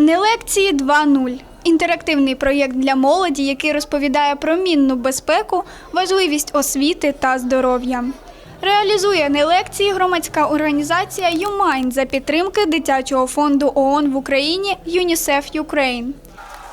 Не лекції 2.0. Інтерактивний проєкт для молоді, який розповідає про мінну безпеку, важливість освіти та здоров'я. Реалізує не лекції громадська організація «Юмайн» за підтримки дитячого фонду ООН в Україні ЮНІСЕФ Юкрейн.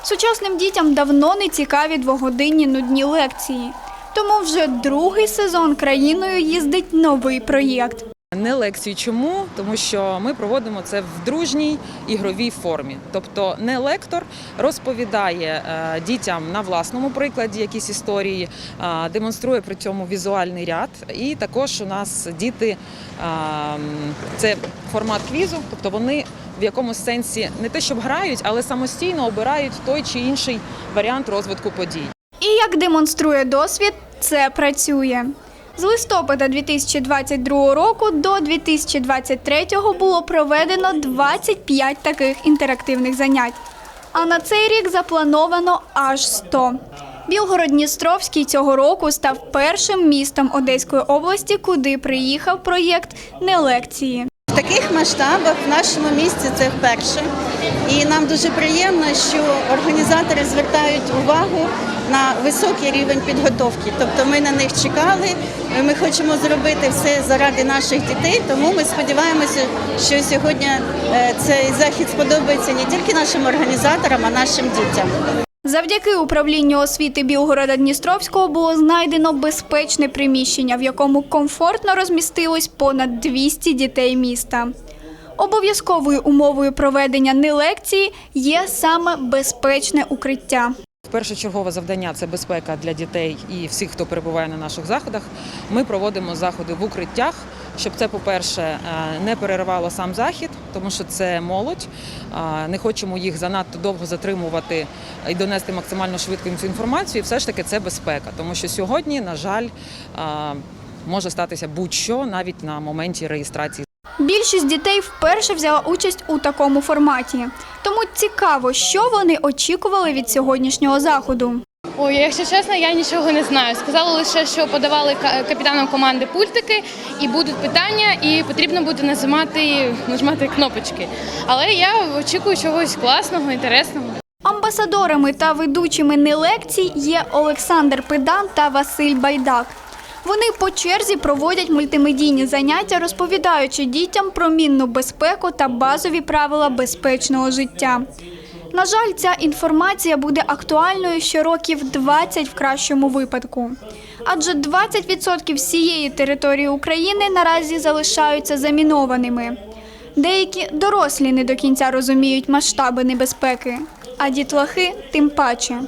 Сучасним дітям давно не цікаві двогодинні нудні лекції. Тому вже другий сезон країною їздить новий проєкт. Не лекції. Чому? Тому що ми проводимо це в дружній ігровій формі. Тобто, не лектор розповідає е, дітям на власному прикладі якісь історії, е, демонструє при цьому візуальний ряд. І також у нас діти е, це формат квізу, тобто вони в якомусь сенсі не те, щоб грають, але самостійно обирають той чи інший варіант розвитку подій. І як демонструє досвід, це працює. З листопада 2022 року до 2023 було проведено 25 таких інтерактивних занять. А на цей рік заплановано аж 100. Білгород-Дністровський цього року став першим містом Одеської області, куди приїхав проєкт не лекції. В таких масштабах в нашому місті це вперше. І нам дуже приємно, що організатори звертають увагу на високий рівень підготовки. Тобто ми на них чекали. Ми хочемо зробити все заради наших дітей. Тому ми сподіваємося, що сьогодні е, цей захід сподобається не тільки нашим організаторам, а нашим дітям. Завдяки управлінню освіти Білгорода Дністровського було знайдено безпечне приміщення, в якому комфортно розмістилось понад 200 дітей міста. Обов'язковою умовою проведення не лекції є саме безпечне укриття. Першочергове завдання це безпека для дітей і всіх, хто перебуває на наших заходах. Ми проводимо заходи в укриттях, щоб це, по-перше, е, не переривало сам захід, тому що це молодь. Е, Не хочемо їх занадто довго затримувати і донести максимально швидко цю інформацію. І все ж таки це безпека, тому що сьогодні, на жаль, е, може статися будь-що навіть на моменті реєстрації Більшість дітей вперше взяла участь у такому форматі. Тому цікаво, що вони очікували від сьогоднішнього заходу. Ой, якщо чесно, я нічого не знаю. Сказали лише, що подавали ка- капітанам команди пультики, і будуть питання, і потрібно буде нажимати, нажимати кнопочки. Але я очікую чогось класного, інтересного. Амбасадорами та ведучими не лекцій є Олександр Педан та Василь Байдак. Вони по черзі проводять мультимедійні заняття, розповідаючи дітям про мінну безпеку та базові правила безпечного життя. На жаль, ця інформація буде актуальною ще років 20 в кращому випадку. Адже 20% всієї території України наразі залишаються замінованими. Деякі дорослі не до кінця розуміють масштаби небезпеки, а дітлахи тим паче.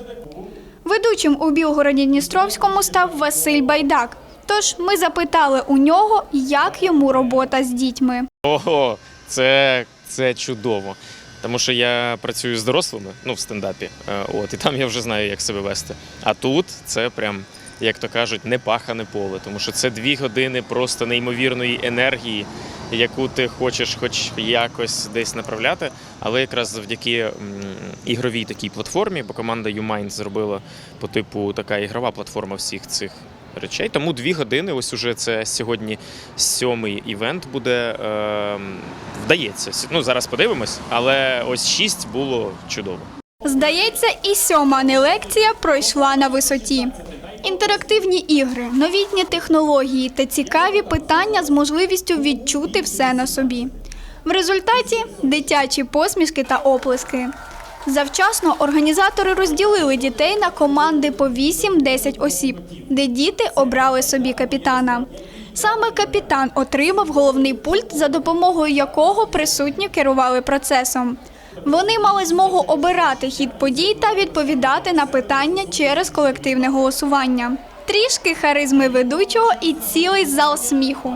Ведучим у Білгороді Дністровському став Василь Байдак. Тож ми запитали у нього, як йому робота з дітьми. Ого, це, це чудово. Тому що я працюю з дорослими, ну в стендапі. е, От, і там я вже знаю, як себе вести. А тут це прям, як то кажуть, не пахане поле, тому що це дві години просто неймовірної енергії, яку ти хочеш хоч якось десь направляти. Але якраз завдяки ігровій такій платформі, бо команда YouMind зробила по типу така ігрова платформа всіх цих речей. Тому дві години. Ось уже це сьогодні сьомий івент буде. Е, вдається. Ну зараз подивимось, але ось шість було чудово. Здається, і сьома не лекція пройшла на висоті. Інтерактивні ігри, новітні технології та цікаві питання з можливістю відчути все на собі. В результаті дитячі посмішки та оплески. Завчасно організатори розділили дітей на команди по 8-10 осіб, де діти обрали собі капітана. Саме капітан отримав головний пульт, за допомогою якого присутні керували процесом. Вони мали змогу обирати хід подій та відповідати на питання через колективне голосування. Трішки харизми ведучого і цілий зал сміху.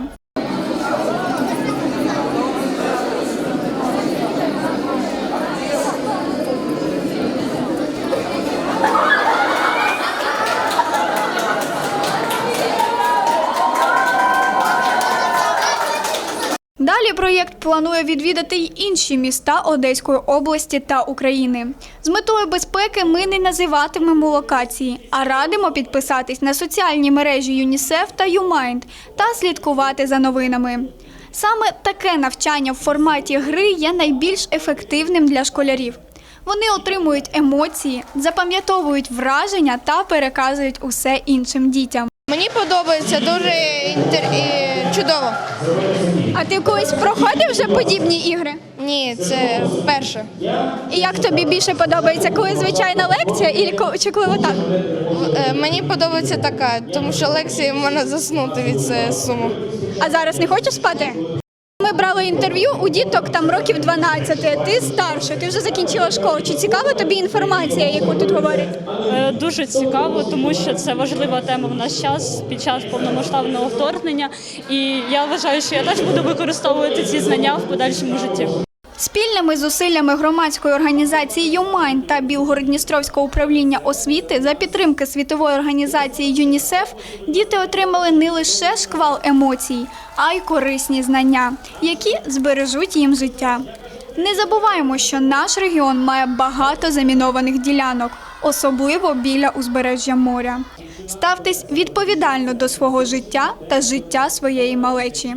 Проєкт планує відвідати й інші міста Одеської області та України. З метою безпеки ми не називатимемо локації, а радимо підписатись на соціальні мережі ЮНІСЕФ та ЮМайнд та слідкувати за новинами. Саме таке навчання в форматі гри є найбільш ефективним для школярів. Вони отримують емоції, запам'ятовують враження та переказують усе іншим дітям. Мені подобається дуже інтер... чудово. А ти колись проходив вже подібні ігри? Ні, це вперше. І як тобі більше подобається, коли звичайна лекція і ко- чи коли отак? Е, Мені подобається така, тому що лекції можна заснути від цього суму. А зараз не хочеш спати? Брали інтерв'ю у діток там років 12, ти старша, ти вже закінчила школу. Чи цікава тобі інформація, яку тут говорять? Е, Дуже цікаво, тому що це важлива тема в наш час під час повномасштабного вторгнення. І я вважаю, що я теж буду використовувати ці знання в подальшому житті. Спільними зусиллями громадської організації ЮМАЙН та Білгород-Дністровського управління освіти за підтримки світової організації ЮНІСЕФ діти отримали не лише шквал емоцій, а й корисні знання, які збережуть їм життя. Не забуваємо, що наш регіон має багато замінованих ділянок, особливо біля узбережжя моря. Ставтесь відповідально до свого життя та життя своєї малечі.